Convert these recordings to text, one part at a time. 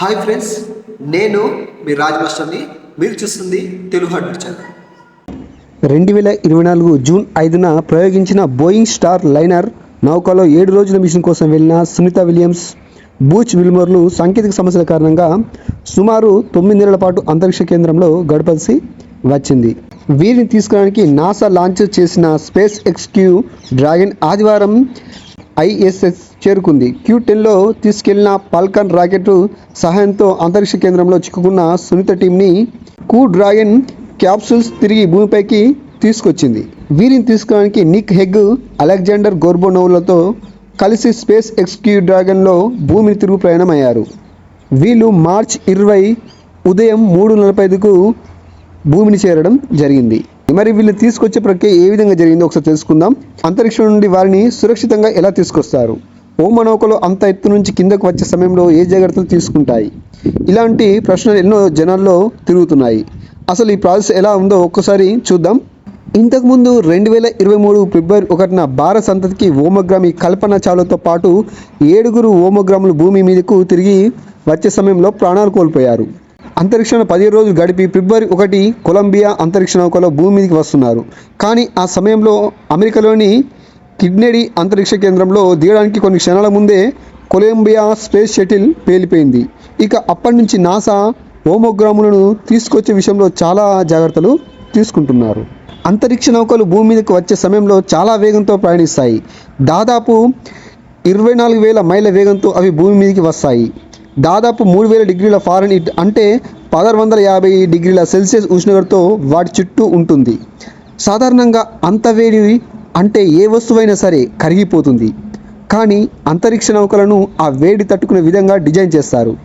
Hi friends నేను మీ రాజ్ మాస్టర్ని మీరు చూస్తుంది తెలుగు హడ్ ఛానల్. రెండు వేల ఇరవై నాలుగు జూన్ ఐదున ప్రయోగించిన బోయింగ్ స్టార్ లైనర్ నౌకలో ఏడు రోజుల మిషన్ కోసం వెళ్ళిన సునీత విలియమ్స్ బూచ్ విల్మోర్లు సాంకేతిక సమస్యల కారణంగా సుమారు తొమ్మిది నెలల పాటు అంతరిక్ష కేంద్రంలో గడపాల్సి వచ్చింది. వీరిని తీసుకురావడానికి నాసా లాంచ్ చేసిన స్పేస్ ఎక్స్క్యూ డ్రాగన్ ఆదివారం ఐఎస్ఎస్ చేరుకుంది. క్యూ టెన్లో తీసుకెళ్ళిన పాల్కన్ రాకెట్ సహాయంతో అంతరిక్ష కేంద్రంలో చిక్కుకున్న సునీత టీంని కూ డ్రాగన్ క్యాప్సూల్స్ తిరిగి భూమిపైకి తీసుకొచ్చింది. వీరిని తీసుకోవడానికి నిక్ హెగ్ అలెగ్జాండర్ గోర్బోనోవ్లతో కలిసి స్పేస్ ఎక్స్క్యూ డ్రాగన్లో భూమిని తిరుగు ప్రయాణమయ్యారు. వీళ్ళు మార్చ్ ఇరవై ఉదయం మూడు నలభై ఐదుకు భూమిని చేరడం జరిగింది. మరి వీళ్ళు తీసుకొచ్చే ప్రక్రియ ఏ విధంగా జరిగిందో ఒకసారి తెలుసుకుందాం. అంతరిక్షం నుండి వారిని సురక్షితంగా ఎలా తీసుకొస్తారు? ఓమనౌకలు అంత ఎత్తు నుంచి కిందకు వచ్చే సమయంలో ఏ జాగ్రత్తలు తీసుకుంటాయి? ఇలాంటి ప్రశ్నలు ఎన్నో జనాల్లో తిరుగుతున్నాయి. అసలు ఈ ప్రాసెస్ ఎలా ఉందో ఒక్కసారి చూద్దాం. ఇంతకుముందు రెండు వేల ఇరవై మూడు ఫిబ్రవరి ఒకటిన భారత సంతతికి ఓమగ్రామి కల్పన చావులతో పాటు ఏడుగురు ఓమగ్రాములు భూమి మీదకు తిరిగి వచ్చే సమయంలో ప్రాణాలు కోల్పోయారు. అంతరిక్షంలో పదిహేను రోజులు గడిపి ఫిబ్రవరి ఒకటి కొలంబియా అంతరిక్ష నౌకలో భూమి మీదకి వస్తున్నారు. కానీ ఆ సమయంలో అమెరికాలోని కిడ్నెడీ అంతరిక్ష కేంద్రంలో దిగడానికి కొన్ని క్షణాల ముందే కొలంబియా స్పేస్ షటిల్ పేలిపోయింది. ఇక అప్పటి నుంచి నాసా హోమోగ్రాములను తీసుకొచ్చే విషయంలో చాలా జాగ్రత్తలు తీసుకుంటున్నారు. అంతరిక్ష నౌకలు భూమి మీదకి వచ్చే సమయంలో చాలా వేగంతో ప్రయాణిస్తాయి. దాదాపు ఇరవై నాలుగు వేల మైళ్ళ వేగంతో అవి భూమి మీదకి వస్తాయి. దాదాపు మూడు వేల డిగ్రీల ఫారెన్ అంటే పదహారు వందల యాభై డిగ్రీల సెల్సియస్ ఉష్ణోగ్రతతో వాటి చుట్టూ ఉంటుంది. సాధారణంగా అంత వేడి అంటే ఏ వస్తువైనా సరే కరిగిపోతుంది. కానీ అంతరిక్ష నౌకలను ఆ వేడి తట్టుకునే విధంగా డిజైన్ చేస్తారు.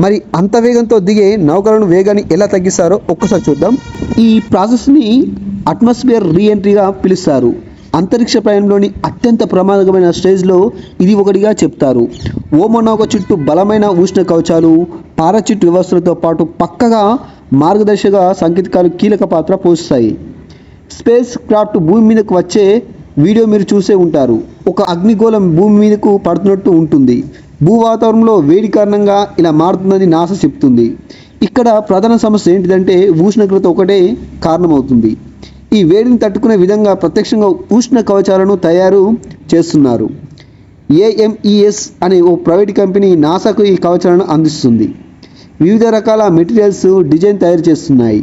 మరి అంత వేగంతో దిగే నౌకలను వేగాన్ని ఎలా తగ్గిస్తారో ఒక్కసారి చూద్దాం. ఈ ప్రాసెస్ని అట్మాస్ఫియర్ రీఎంట్రీగా పిలుస్తారు. అంతరిక్ష ప్రయాణంలోని అత్యంత ప్రమాదకమైన స్టేజ్లో ఇది ఒకటిగా చెప్తారు. ఓమనౌక చుట్టూ బలమైన ఉష్ణ కవచాలు పారాచిట్ వ్యవస్థలతో పాటు పక్కగా మార్గదర్శక సంకేతకాలు కీలక పాత్ర పోషిస్తాయి. స్పేస్ క్రాఫ్ట్ భూమి మీదకు వచ్చే వీడియో మీరు చూసే ఉంటారు. ఒక అగ్నిగోళం భూమి మీదకు పడుతున్నట్టు ఉంటుంది. భూ వాతావరణంలో వేడి కారణంగా ఇలా మారుతుందని నాసా చెప్తుంది. ఇక్కడ ప్రధాన సమస్య ఏంటిదంటే ఉష్ణోగ్రత ఒకటే కారణమవుతుంది. ఈ వేడిని తట్టుకునే విధంగా ప్రత్యక్షంగా ఉష్ణ కవచాలను తయారు చేస్తున్నారు. ఏఎంఈఎస్ అనే ఓ ప్రైవేట్ కంపెనీ నాసాకు ఈ కవచాలను అందిస్తుంది. వివిధ రకాల మెటీరియల్స్ డిజైన్ తయారు చేస్తున్నాయి.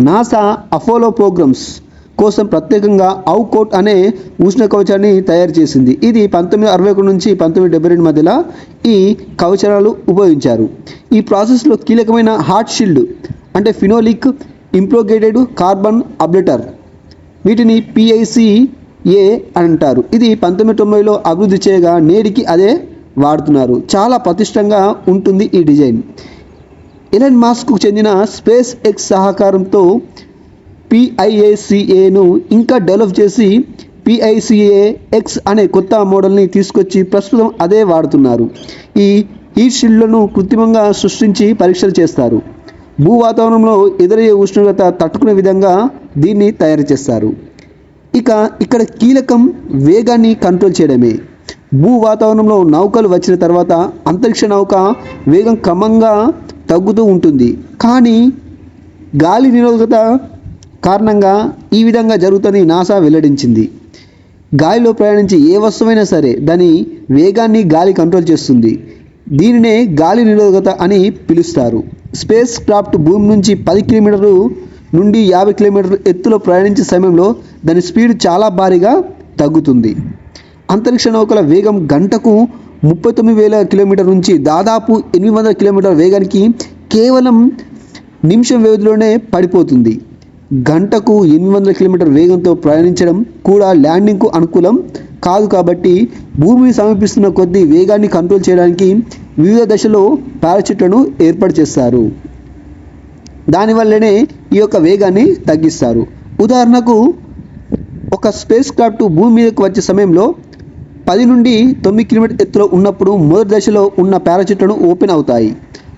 నాసా అపోలో ప్రోగ్రామ్స్ కోసం ప్రత్యేకంగా అవుకోట్ అనే ఉష్ణ కవచాన్ని తయారు చేసింది. ఇది పంతొమ్మిది అరవై ఒకటి నుంచి పంతొమ్మిది డెబ్బై రెండు మధ్యలో ఈ కవచాలు ఉపయోగించారు. ఈ ప్రాసెస్లో కీలకమైన హార్ట్ షీల్డ్ అంటే ఫినోలిక్ ఇంప్రోగేటెడ్ కార్బన్ అబ్లెటర్ వీటిని పిఐసిఏ అంటారు. ఇది పంతొమ్మిది తొంభైలో అభివృద్ధి చేయగా నేటికి అదే వాడుతున్నారు. చాలా ప్రతిష్టంగా ఉంటుంది ఈ డిజైన్. ఎలన్ మాస్క్కు చెందిన స్పేస్ ఎక్స్ సహకారంతో పిఐఏసిఏను ఇంకా డెవలప్ చేసి పిఐసిఏ ఎక్స్ అనే కొత్త మోడల్ని తీసుకొచ్చి ప్రస్తుతం అదే వాడుతున్నారు. ఈ ఈ షీల్డ్లను కృత్రిమంగా సృష్టించి పరీక్షలు చేస్తారు. భూ వాతావరణంలో ఎదురయ్యే ఉష్ణోగ్రత తట్టుకునే విధంగా దీన్ని తయారు చేస్తారు. ఇక ఇక్కడ కీలకం వేగాన్ని కంట్రోల్ చేయడమే. భూ వాతావరణంలో నౌకలు వచ్చిన తర్వాత అంతరిక్ష నౌక వేగం క్రమంగా తగ్గుతూ ఉంటుంది. కానీ గాలి నిరోధకత కారణంగా ఈ విధంగా జరుగుతుందని నాసా వెల్లడించింది. గాలిలో ప్రయాణించే ఏ వస్తువైనా సరే దాని వేగాన్ని గాలి కంట్రోల్ చేస్తుంది. దీనినే గాలి నిరోధకత అని పిలుస్తారు. స్పేస్ క్రాఫ్ట్ భూమి నుంచి పది కిలోమీటర్లు నుండి యాభై కిలోమీటర్ల ఎత్తులో ప్రయాణించే సమయంలో దాని స్పీడ్ చాలా భారీగా తగ్గుతుంది. అంతరిక్ష నౌకల వేగం గంటకు ముప్పై తొమ్మిది వేల కిలోమీటర్ నుంచి దాదాపు ఎనిమిది వందల కిలోమీటర్ వేగానికి కేవలం నిమిషం వ్యవధిలోనే పడిపోతుంది. గంటకు ఎనిమిది వందల కిలోమీటర్ వేగంతో ప్రయాణించడం కూడా ల్యాండింగ్కు అనుకూలం కాదు కాబట్టి భూమిని సమీపిస్తున్న కొద్దీ వేగాన్ని కంట్రోల్ చేయడానికి వివిధ దశలో పారాచూట్లను ఏర్పాటు చేస్తారు. దానివల్లనే ఈ యొక్క వేగాన్ని తగ్గిస్తారు. ఉదాహరణకు ఒక స్పేస్ క్రాఫ్ట్ భూమి మీదకు వచ్చే సమయంలో పది నుండి తొమ్మిది కిలోమీటర్ ఎత్తులో ఉన్నప్పుడు మొదటి దశలో ఉన్న పారాచూట్లను ఓపెన్ అవుతాయి.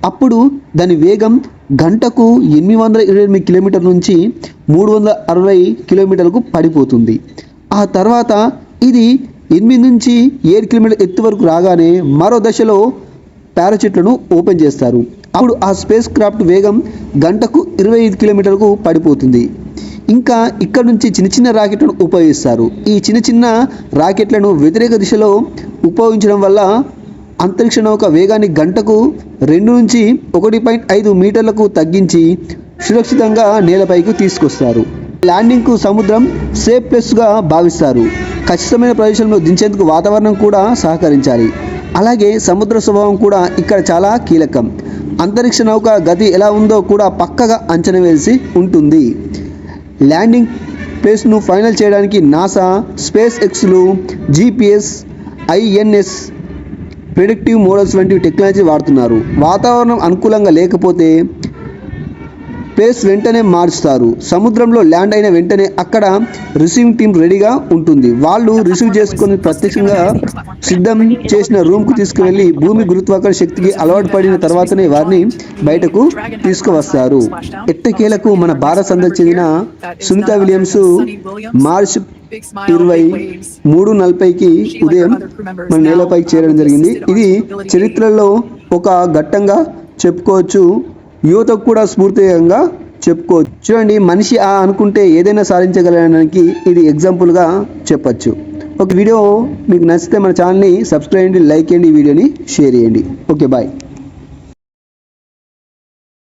అప్పుడు దాని వేగం గంటకు ఎనిమిది వందల ఇరవై ఎనిమిది కిలోమీటర్ నుంచి మూడు వందల అరవై కిలోమీటర్లకు పడిపోతుంది. ఆ తర్వాత ఇది ఎనిమిది నుంచి ఏడు కిలోమీటర్ ఎత్తు వరకు రాగానే మరో దశలో పారాచూట్లను ఓపెన్ చేస్తారు. అప్పుడు ఆ స్పేస్ క్రాఫ్ట్ వేగం గంటకు ఇరవై ఐదు కిలోమీటర్లకు పడిపోతుంది. ఇంకా ఇక్కడ నుంచి చిన్న చిన్న రాకెట్లను ఉపయోగిస్తారు. ఈ చిన్న చిన్న రాకెట్లను వ్యతిరేక దిశలో ఉపయోగించడం వల్ల అంతరిక్ష నౌక వేగాన్ని గంటకు రెండు నుంచి ఒకటి పాయింట్ ఐదు మీటర్లకు తగ్గించి సురక్షితంగా నేలపైకి తీసుకొస్తారు. ల్యాండింగ్కు సముద్రం సేఫ్ ప్లేస్గా భావిస్తారు. ఖచ్చితమైన ప్రదేశంలో దించేందుకు వాతావరణం కూడా సహకరించాలి. అలాగే సముద్ర స్వభావం కూడా ఇక్కడ చాలా కీలకం. అంతరిక్ష నౌక గతి ఎలా ఉందో కూడా పక్కగా అంచనా వేసి ఉంటుంది. ల్యాండింగ్ ప్లేస్ను ఫైనల్ చేయడానికి నాసా స్పేస్ ఎక్స్లు జీపీఎస్ ఐఎన్ఎస్ ప్రిడిక్టివ్ మోడల్స్ వంటి టెక్నాలజీ వాడుతున్నారు. వాతావరణం అనుకూలంగా లేకపోతే ప్లేస్ వెంటనే మార్చుతారు. సముద్రంలో ల్యాండ్ అయిన వెంటనే అక్కడ రిసీవింగ్ టీం రెడీగా ఉంటుంది. వాళ్ళు రిసీవ్ చేసుకుని ప్రత్యక్షంగా సిద్ధం చేసిన రూమ్కు తీసుకువెళ్ళి భూమి గురుత్వాకర్షణ శక్తికి అలవాటు పడిన తర్వాతనే వారిని బయటకు తీసుకువస్తారు. ఎట్టకేలకు మన భారత్ సందర్శించిన చెందిన సునీత విలియమ్స్ మార్చ్ ఇరవై మూడు నలభైకి ఉదయం మన నేలపైకి చేరడం జరిగింది. ఇది చరిత్రలో ఒక ఘట్టంగా చెప్పుకోవచ్చు. యువతకు కూడా స్ఫూర్తిగా చెప్పుకోవచ్చు. చూడండి మనిషి ఆ అనుకుంటే ఏదైనా సాధించగలడానికి ఇది ఎగ్జాంపుల్గా చెప్పచ్చు. ఒక వీడియో మీకు నచ్చితే మన ఛానల్ని సబ్స్క్రైబ్ చేయండి లైక్ చేయండి ఈ వీడియోని షేర్ చేయండి. Okay bye